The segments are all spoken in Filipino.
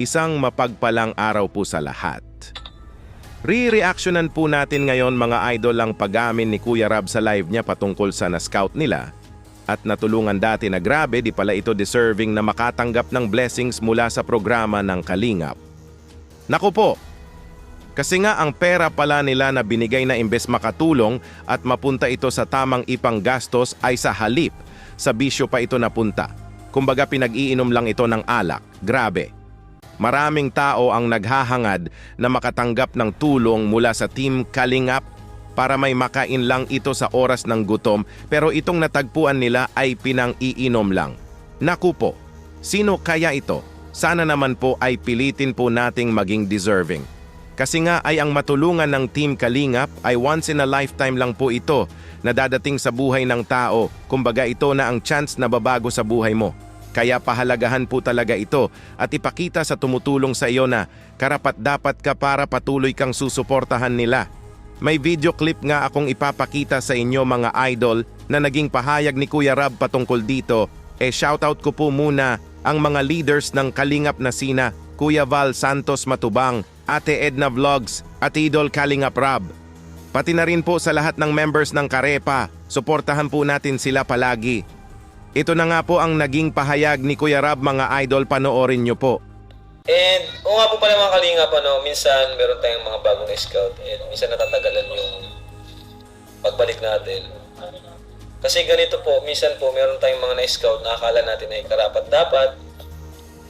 Isang mapagpalang araw po sa lahat. Re-reactionan po natin ngayon mga idol ang pag-amin ni Kuya Rab sa live niya patungkol sa na-scout nila at natulungan dati na grabe di pala ito deserving na makatanggap ng blessings mula sa programa ng Kalingap. Naku po, kasi nga ang pera pala nila na binigay na imbes makatulong at mapunta ito sa tamang ipang gastos ay sa halip, sa bisyo pa ito napunta. Kumbaga pinag-iinom lang ito ng alak. Grabe. Maraming tao ang naghahangad na makatanggap ng tulong mula sa Team Kalingap para may makain lang ito sa oras ng gutom pero itong natagpuan nila ay pinang-iinom lang. Naku po, sino kaya ito? Sana naman po ay pilitin po nating maging deserving. Kasi nga ay ang matulungan ng Team Kalingap ay once in a lifetime lang po ito na dadating sa buhay ng tao. Kumbaga ito na ang chance na babago sa buhay mo. Kaya pahalagahan po talaga ito at ipakita sa tumutulong sa iyo na karapat dapat ka para patuloy kang susuportahan nila. May video clip nga akong ipapakita sa inyo mga idol na naging pahayag ni Kuya Rab patungkol dito. E shoutout ko po muna ang mga leaders ng Kalingap na sina Kuya Val Santos Matubang, Ate Edna Vlogs at Idol Kalingap Rab. Pati na rin po sa lahat ng members ng Karepa, suportahan po natin sila palagi. Ito na nga po ang naging pahayag ni Kuya Rab mga idol panoorin nyo po. And, o nga po pala mga kalingap, ano, minsan meron tayong mga bagong na-scout and minsan natatagalan yung pagbalik natin. Kasi ganito po, minsan po meron tayong mga na-scout na akala natin ay karapat dapat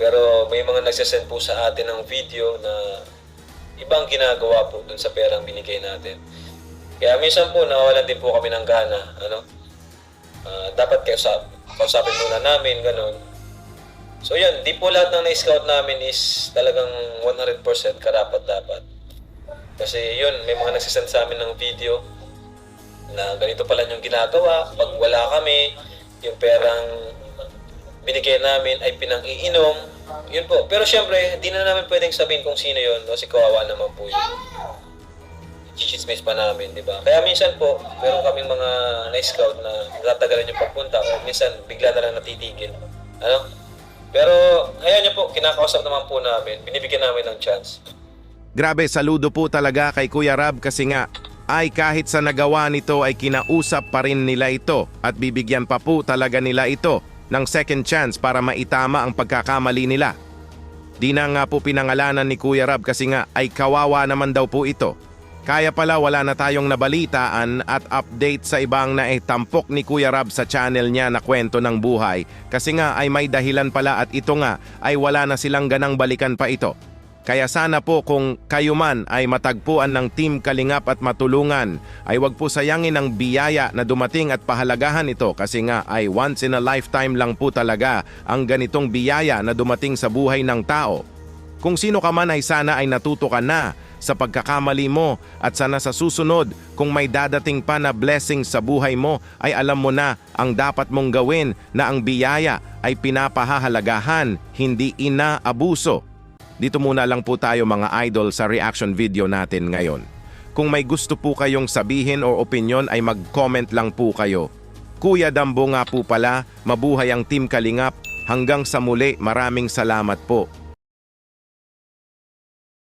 pero may mga nagsasend po sa atin ng video na ibang ginagawa po dun sa perang binigay natin. Kaya minsan po nawawalan din po kami ng gana, ano? Ah, dapat kausap, kausapin muna namin, ganun. So yan, di po lahat ng na-scout namin is talagang 100% karapat dapat. Kasi yun, may mga nagsisend sa amin ng video na ganito pala yung ginagawa. Pag wala kami, yung perang binigay namin ay pinang-iinom. Yun po. Pero syempre, di na namin pwedeng sabihin kung sino yun kasi kawawa naman po yun. Chichismis pa namin, di ba? Kaya minsan po, meron kaming mga na-scout na natagalan yung pagpunta o minsan bigla na lang natitigil. Ano? Pero, hayaan niyo po, kinakausap naman po namin, binibigyan namin ng chance. Grabe, saludo po talaga kay Kuya Rab kasi nga ay kahit sa nagawa nito ay kinausap pa rin nila ito at bibigyan pa po talaga nila ito ng second chance para maitama ang pagkakamali nila. Di na nga po pinangalanan ni Kuya Rab kasi nga ay kawawa naman daw po ito. Kaya pala wala na tayong nabalitaan at update sa ibang na tampok ni Kuya Rab sa channel niya na kwento ng buhay kasi nga ay may dahilan pala at ito nga ay wala na silang ganang balikan pa ito. Kaya sana po kung kayo man ay matagpuan ng Team Kalingap at matulungan, ay wag po sayangin ang biyaya na dumating at pahalagahan ito kasi nga ay once in a lifetime lang po talaga ang ganitong biyaya na dumating sa buhay ng tao. Kung sino ka man ay sana ay natuto ka na sa pagkakamali mo at sana sa susunod kung may dadating pa na blessing sa buhay mo ay alam mo na ang dapat mong gawin na ang biyaya ay pinapahahalagahan, hindi inaabuso. Dito muna lang po tayo mga idol sa reaction video natin ngayon. Kung may gusto po kayong sabihin o opinion ay mag-comment lang po kayo. Kuya Dambo nga po pala, mabuhay ang Team Kalingap. Hanggang sa muli, maraming salamat po.